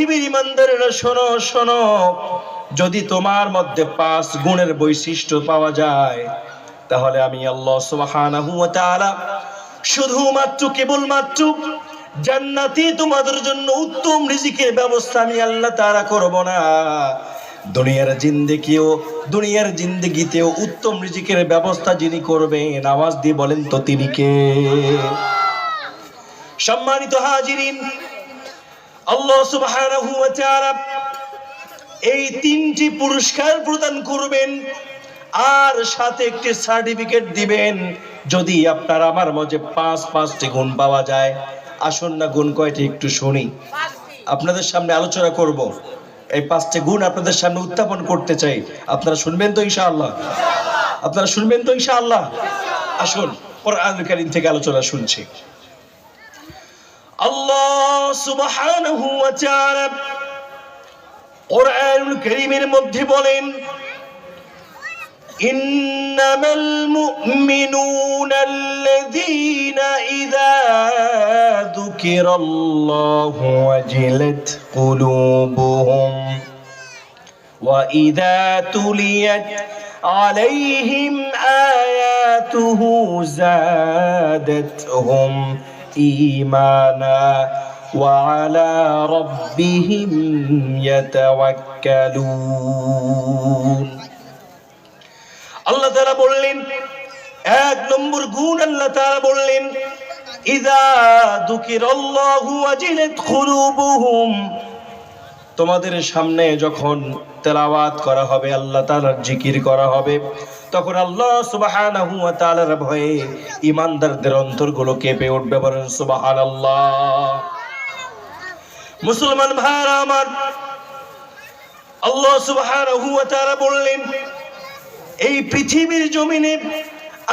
পৃথিবীর ইমানদারেরা শোনো শোনো। যদি তোমার মধ্যে পাঁচ গুণের বৈশিষ্ট্য পাওয়া যায়, তাহলে আমি আল্লাহ সুবহানাহু ওয়া তাআলা শুধুমাত্র, কেবলমাত্র জান্নাতি তোমাদের জন্য উত্তম রিজিকের ব্যবস্থা আমি আল্লাহ তাআলা করব না। দুনিয়ার জিন্দেগিও, দুনিয়ার জিন্দেগিতেও উত্তম রিজিকের ব্যবস্থা যিনি করবেন, আওয়াজ দিয়ে বলেন তো তিনি কে? সম্মানিত হাজিরিন আল্লাহ তাআলা এই তিনটি পুরস্কার প্রদান করবেন আর সাথে একটি সার্টিফিকেট দিবেন যদি আপনার আমার মাঝে পাঁচ পাঁচটি গুণ পাওয়া যায়। আসুন না, গুণ কয়টি একটু শুনি। আপনাদের সামনে আলোচনা করব। এই পাঁচটি গুণ আপনাদের সামনে উত্থাপন করতে চাই। আপনারা শুনবেন তো ইনশাআল্লাহ? আপনারা শুনবেন তো ইনশাআল্লাহ? আসুন, কোরআনুল কারীম থেকে আলোচনা শুনছি। আল্লাহ সুবহানাহু ওয়া তাআলা কোরআনুল কারীমের মধ্যে বলেন إنما المؤمنون الذين إذا ذكر الله وجلت قلوبهم وإذا تليت عليهم آياته زادتهم إيمانا وعلى ربهم يتوكلون আল্লাহ তারা বললেন এক নম্বর গুণ আল্লাহ তারা বললেন ইদা দুকির আল্লাহু ওয়াজিলাত কুলুবুহুম তোমাদের সামনে যখন তেলাওয়াত করা হবে আল্লাহ তাআলার জিকির করা হবে তখন আল্লাহ তাআলার ভয়ে ঈমানদারদের অন্তরগুলো কেঁপে উঠবে বলেন সুবহানাল্লাহ। মুসলমান ভাইরা আমার, আল্লাহ তাআলা বললেন, এই পৃথিবীর জমিনে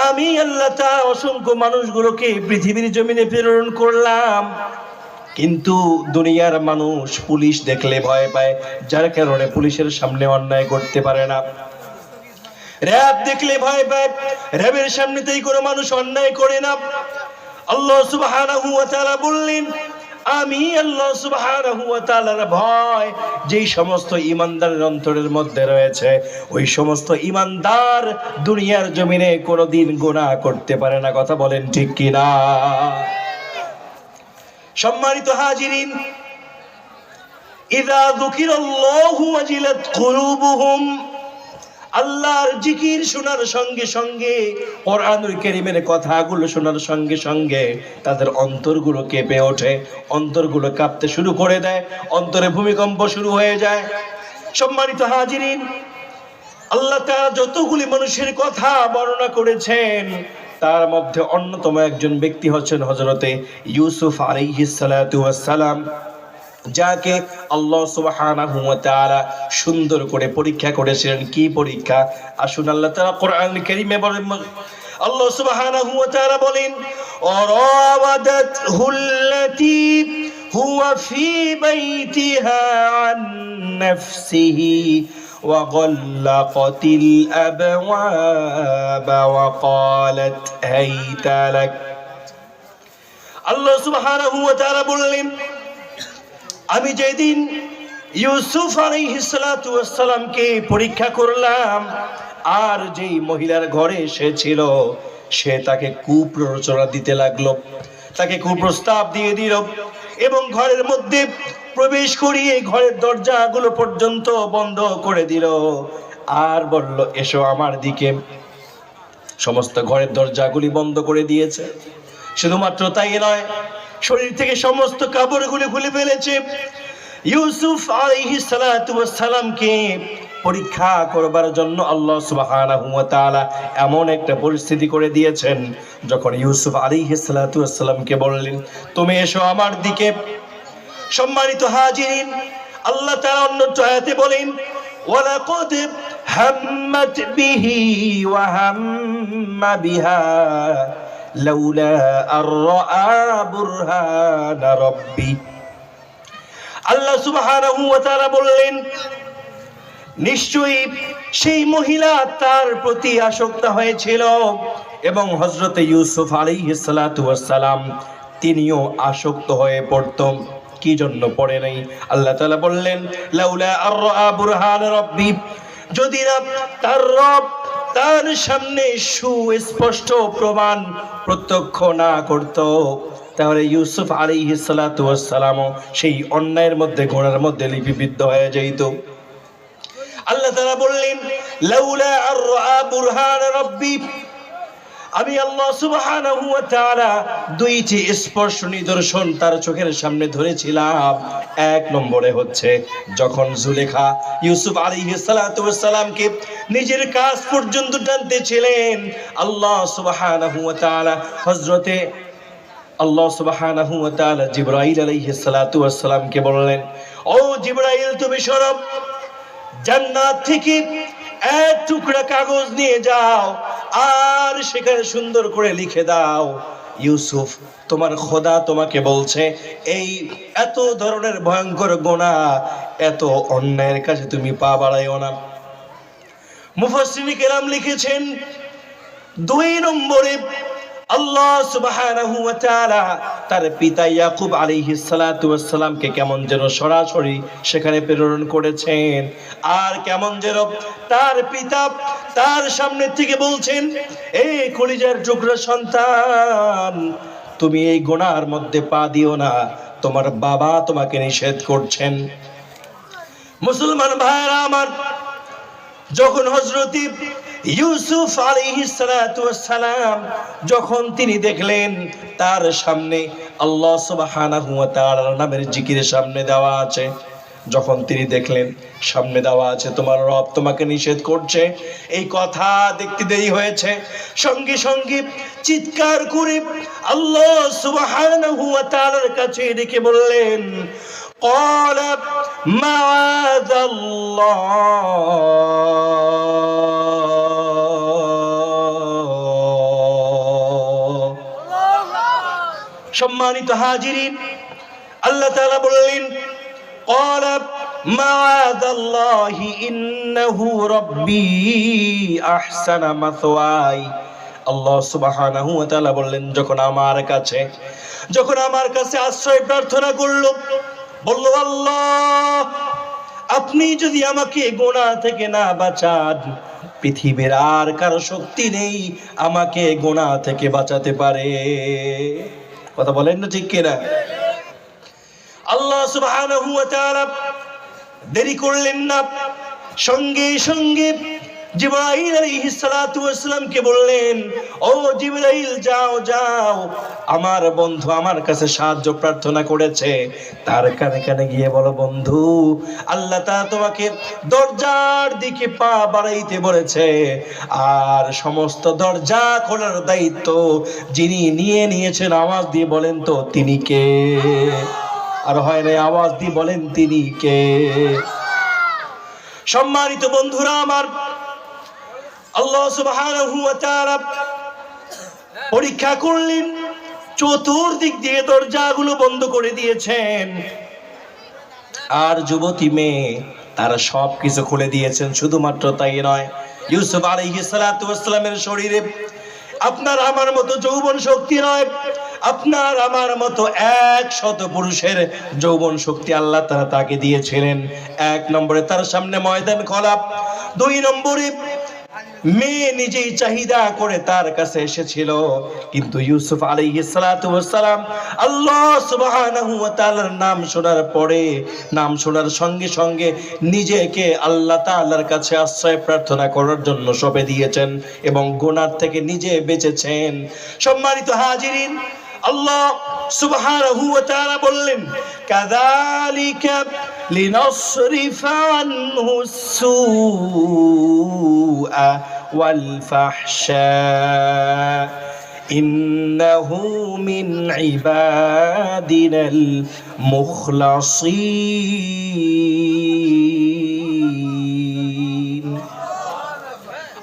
আমি আল্লাহ তাআলা অসংখ্য মানুষগুলোকে পৃথিবীর জমিনে প্রেরণ করলাম। কিন্তু দুনিয়ার মানুষ পুলিশ দেখলে ভয় পায়, যার কারণে পুলিশের সামনে অন্যায় করতে পারে না। র্যাব দেখলে ভয় পায়। র্যাবের সামনেতেই কোনো মানুষ অন্যায় করে না। আল্লাহ সুবহানাহু ওয়া তাআলা বললেন, আমি আল্লাহ সুবহানাহু ওয়া তাআলার ভয় যেই সমস্ত ঈমানদারের অন্তরের মধ্যে রয়েছে, ওই সমস্ত ঈমানদার দুনিয়ার জমিনে কোনোদিন গুনাহ করতে পারে না। কথা বলেন ঠিক কি না সম্মানিত হাজিরিন, ইদা যুকিরাল্লাহু ওয়াজিলাত কুলুবুহুম আল্লাহর জিকির শোনার সঙ্গে সঙ্গে, কোরআনুল কারীমের কথাগুলো শোনার সঙ্গে সঙ্গে তাদের অন্তরগুলো কেঁপে ওঠে, অন্তরগুলো কাঁপতে শুরু করে দেয়, অন্তরে ভূমিকম্প শুরু হয়ে যায়। সম্মানিত হাজিরিন, আল্লাহ তাআলা যতগুলি মানুষের কথা বর্ণনা করেছেন, তার মধ্যে অন্যতম একজন ব্যক্তি হচ্ছেন হযরতে ইউসুফ আলাইহিস সালাম। যাকে আল্লাহ সুবহানাহু ওয়া তাআলা সুন্দর করে পরীক্ষা করেছিলেন কি পরীক্ষা আসুন আল্লাহ তাআলা কোরআন কারীমে বলেন আল্লাহ সুবহানাহু ওয়া তাআলা বলেন وراودته التي هو في بيتها عن نفسه وغلقت الأبواب وقالت هيت لك আল্লাহ সুবহানাহু ওয়া তাআলা বললেন আমি যেদিন ইউসুফ আলাইহিসসালামকে পরীক্ষা করলাম, আর যেই মহিলার ঘরে সে ছিল, সে তাকে কুপ্ররোচনা দিতে লাগল। তাকে কুপ্রস্তাব দিয়ে দিল এবং ঘরের মধ্যে প্রবেশ করিয়ে ঘরের দরজাগুলো পর্যন্ত বন্ধ করে দিল আর বলল, এসো আমার দিকে। সমস্ত ঘরের দরজাগুলি বন্ধ করে দিয়েছে। শুধুমাত্র তাই নয় শরীর থেকে সমস্ত কাপড়গুলি খুলে ফেলেছে। ইউসুফ আলাইহিস সালাতু ওয়াস সালামকে পরীক্ষা করবার জন্য আল্লাহ তাআলা এমন একটা পরিস্থিতি করে দিয়েছেন, যখন ইউসুফ আলাইহিস সালাতু ওয়াস সালামকে বললেন, তুমি এসো আমার দিকে। সম্মানিত হাজিরিন, আল্লাহ তাআলা অন্য আয়াতে বলেন হাম্মাত বিহি ওয়া হাম্মা বিহা। লাউলা আর বুরহান রাব্বি আল্লাহ সুবহানাহু বললেন, নিশ্চয়ই সেই মহিলা তার প্রতি আসক্ত হয়েছিল এবং হজরতে ইউসুফ আলাইহিস সালাতু তিনিও আসক্ত হয়ে পড়ত। কি জন্য পড়ে নাই? আল্লাহ তাআলা বললেন, লাউলা আর বুরহান রাব্বি, যদি না তার রব তার সামনে সুস্পষ্ট প্রমাণ প্রত্যক্ষ না করত। তাহলে ইউসুফ আলী ইসালাতাম সেই অন্যায়ের মধ্যে ঘোড়ার মধ্যে লিপিবিদ্ধ হয়ে যাইত। আল্লাহ তারা বললেন, লাউলা আর রাব্বি আমি আল্লাহ সুবহানাহু ওয়া তাআলা দুইটি স্পর্শ নিদর্শন তার চোখের সামনে ধরেছিলাম। এক নম্বরে হচ্ছে যখন জুলেখা ইউসুফ আলাইহিস সালাতু ওয়াস নিজের কাজ পর্যন্ত টানতেছিলেন, আল্লাহ সুবহানাহু ওয়া তাআলা হযরতে আল্লাহ সুবহানাহু ওয়া তাআলা জিবরাইল আলাইহিস সালাতু ওয়াস বললেন, ও জিবরাইল, তুমি সরব, জান্নাত থেকে এক টুকরা কাগজ নিয়ে যাও আর সেখানে সুন্দর করে লিখে দাও, ইউসুফ, তোমার খোদা তোমাকে বলছে, এই এত ধরনের ভয়ঙ্কর গোনা, এত অন্যায়ের কাছে তুমি পা বাড়াইও না। মুফাসসির কেরাম লিখেছেন, দুই নম্বরে আল্লাহ সুবহানাহু ওয়া তাআলা তার পিতা ইয়াকুব আলাইহিস সালাতু ওয়াস কেমন যেন সরাসরি সেখানে প্রেরণ করেছেন। আর কেমন যেন তার পিতা তার সামনে থেকে বলছেন এই কলিজার টুকরা সন্তান, তুমি এই গোনার মধ্যে পা দিও না, তোমার বাবা তোমাকে নিষেধ করছেন। মুসলমান ভাইরা আমার, যখন হজরতি ইউসুফ সালাম যখন তিনি দেখলেন, তার সামনে আল্লাহ তাআলার নামের জিকিরের সামনে দেওয়া আছে। যখন তিনি দেখলেন সামনে দেওয়া আছে তোমার রব তোমাকে নিষেধ করছে এই কথা দেখতে দেরি হয়েছে সঙ্গে সঙ্গে চিৎকার করে আল্লাহ সুবহানাহু ওয়া তাআলার কাছে ডেকে বললেন قال معاذ الله সম্মানিত হাজিরিন আল্লাহ তাআলা বললেন قال معاذ الله إنه ربي أحسن مثواي আল্লাহ সুবহানাহু ওয়া তাআলা বললেন যখন আমার কাছে যখন আমার কাছে আশ্রয় প্রার্থনা করলো বলল আল্লাহ আপনি যদি আমাকে গোনা থেকে না বাঁচান পৃথিবীর আর কারো শক্তি নেই আমাকে গোনা থেকে বাঁচাতে পারে কথা বলেন না ঠিক কিনা আল্লাহ দেরি করলেন না। সঙ্গে সঙ্গে বললেন, ও যাও যাও। আমার বন্ধু আমার কাছে সাহায্য প্রার্থনা করেছে। তার কানে কানে গিয়ে বলো, বন্ধু, আল্লাহ তা তোমাকে দরজার দিকে পা বাড়াইতে বলেছে। আর সমস্ত দরজা খোলার দায়িত্ব যিনি নিয়ে নিয়েছেন, আওয়াজ দিয়ে বলেন তো, তিনি কে? আর হয় না আওয়াজ দিয়ে বলেন তিনি কে? সম্মানিত বন্ধুরা আমার আল্লাহ তাআলা পরীক্ষা করলেন, চতুর্দিক দিয়ে দরজাগুলো বন্ধ করে দিয়েছেন। আর যুবতী মেয়ে তারা সব কিছু খুলে দিয়েছেন, শুধুমাত্র তাই নয়, ইউসুফ ওয়াসসালামের শরীরে আপনার আমার মতো যৌবন শক্তি নয়। আপনার আমার মতো এক শত পুরুষের যৌবন শক্তি আল্লাহ তারা তাকে দিয়েছিলেন। এক নম্বরে তার সামনে ময়দান খোলা। দুই নম্বরে মেয়ে নিজেই চাহিদা করে তার কাছে এসেছিল। কিন্তু ইউসুফ আলাইহিস সালাতু ওয়াসসালাম আল্লাহ সুবহানাহু ওয়া তাআলার নাম শোনার পরে, নাম শোনার সঙ্গে সঙ্গে নিজেকে আল্লাহ তাআলার কাছে আশ্রয় প্রার্থনা করার জন্য সঁপে দিয়েছেন এবং গুনাহ থেকে নিজে বেঁচেছেন। সম্মানিত হাজিরিন, আল্লাহ সুবহানাহু ওয়া তাআলা বললেন, কাযালিকা লিনাসরিফা আনহু সুআ ওয়াল ফাহশা, ইন্নাহু মিন ইবাদিনাল মুখলাসিন।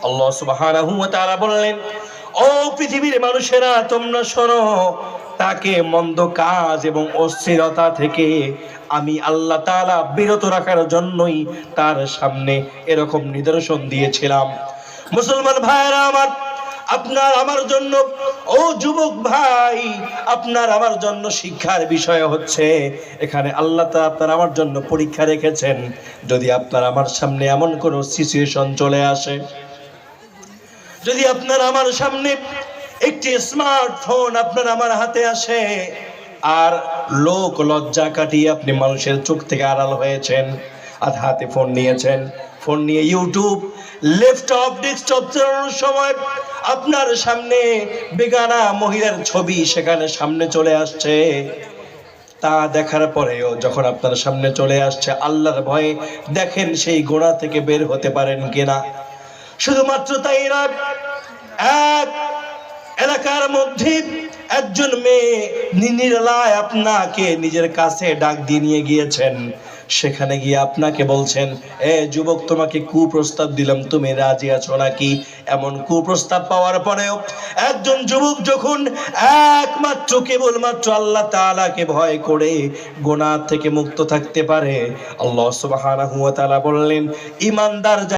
আল্লাহ সুবহানাহু ওয়া তাআলা বললেন, ও পৃথিবীর মানুষেরা, তোমরা শোনো তাকে মন্দ কাজ এবং অস্থিরতা থেকে আমি আল্লাহ তাআলা বিরত রাখার জন্যই তার সামনে এরকম নিদর্শন দিয়েছিলাম। মুসলমান ভাইয়েরা আমার, আপনার আমার জন্য, ও যুবক ভাই, আপনার আমার জন্য শিক্ষার বিষয় হচ্ছে, এখানে আল্লাহ তা আপনার আমার জন্য পরীক্ষা রেখেছেন। যদি আপনার আমার সামনে এমন কোনো সিচুয়েশন চলে আসে, যদি আপনার আমার সামনে একটি স্মার্টফোন আপনার আমার হাতে আসে। আর লোক লজ্জা কাটিয়ে আপনি মানুষের চোখ থেকে আড়াল হয়েছেন, আর হাতে ফোন নিয়েছেন। ফোন নিয়ে ইউটিউব ল্যাপটপ ডেস্কটপ চালানোর সময় আপনার সামনে বেগানা মহিলার ছবি সেখানে সামনে চলে আসছে। তা দেখার পরেও যখন আপনার সামনে চলে আসছে, আল্লাহর ভয়ে দেখেন সেই গোড়া থেকে বের হতে পারেন কিনা। শুধুমাত্র তাই না এক এলাকার মধ্যে একজন মেয়ে নির্লায় আপনাকে নিজের কাছে ডাক দিয়ে নিয়ে গিয়েছেন। সেখানে গিয়ে আপনাকে বলছেন, এ যুবক, তোমাকে কুপ্রস্তাব দিলাম, তুমি রাজি আছো নাকি? এমন কুপ্রস্তাব পাওয়ার পরেও একজন যুবক যখন একমাত্র কেবলমাত্র আল্লাহ তাআলাকে ভয় করে গোনাহ থেকে মুক্ত থাকতে পারে, আল্লাহ তাআলা বললেন, ইমানদার